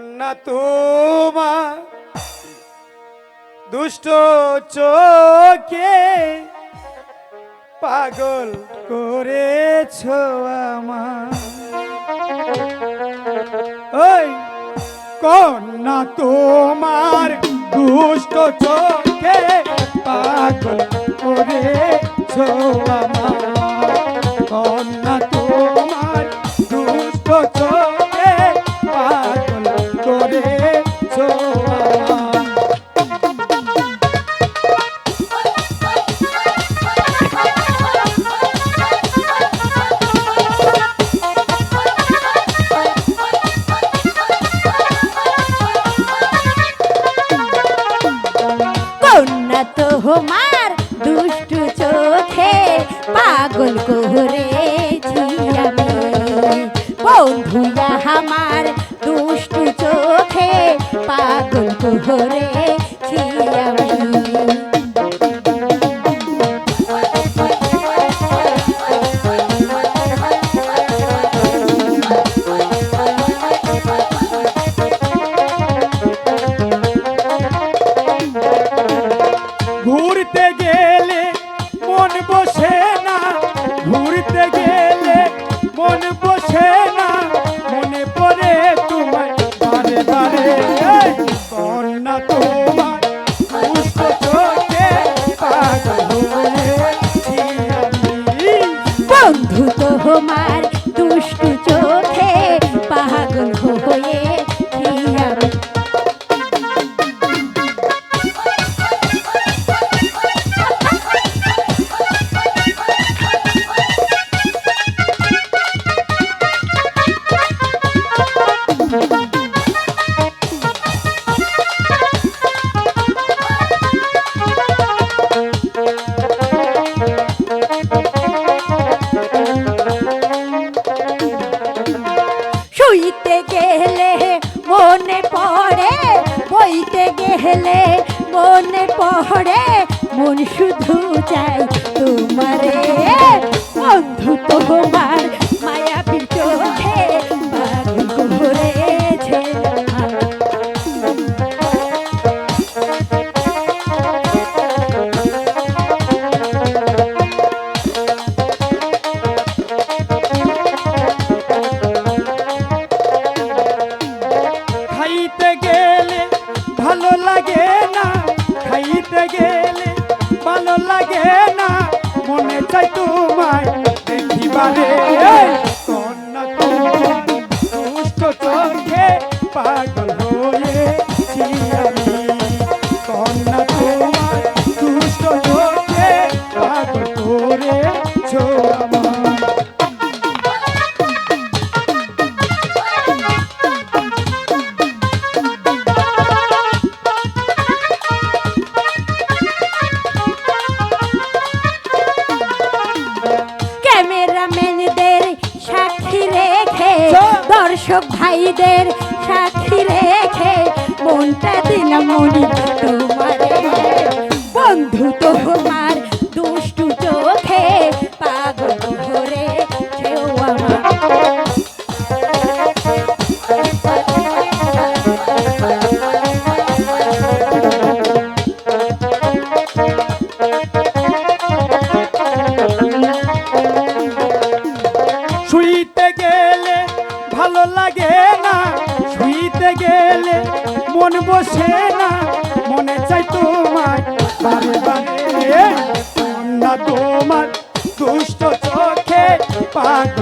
কন্যা তোমা দুষ্ট চোখে পাগল করেছ আমার কন্যা তোমার দুষ্ট চোখে পাগল করেছ আমার তোমার দুষ্টু চোখে পাগল করেছি আমি। বন্ধুয়া আমার দুষ্টু চোখে পাগল করেছি আমি। গেলে মন বসে না, ঘুরতে গেলে মন বসে না, মনে পড়ে তোমায় বারে এই কন্যা তোমার পুষ্প চোখে পাগল শুধু চাই তোমারে। বন্ধু তোমার চাই তোমায় দেখিবারে। দর্শক ভাইদের সাক্ষী রেখে মনটা দিলাম মনি ভালো লাগে না, শুইতে গেলে মন বসে না, মনে চাই তোমার বারে বারে। না তোমার দুষ্ট চোখে পাক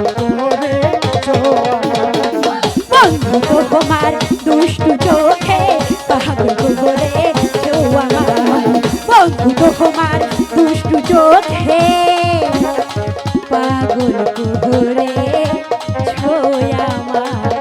তোমার দুষ্ট চোখে পাগল তোমার দুষ্ট চোখে পাগল করে रा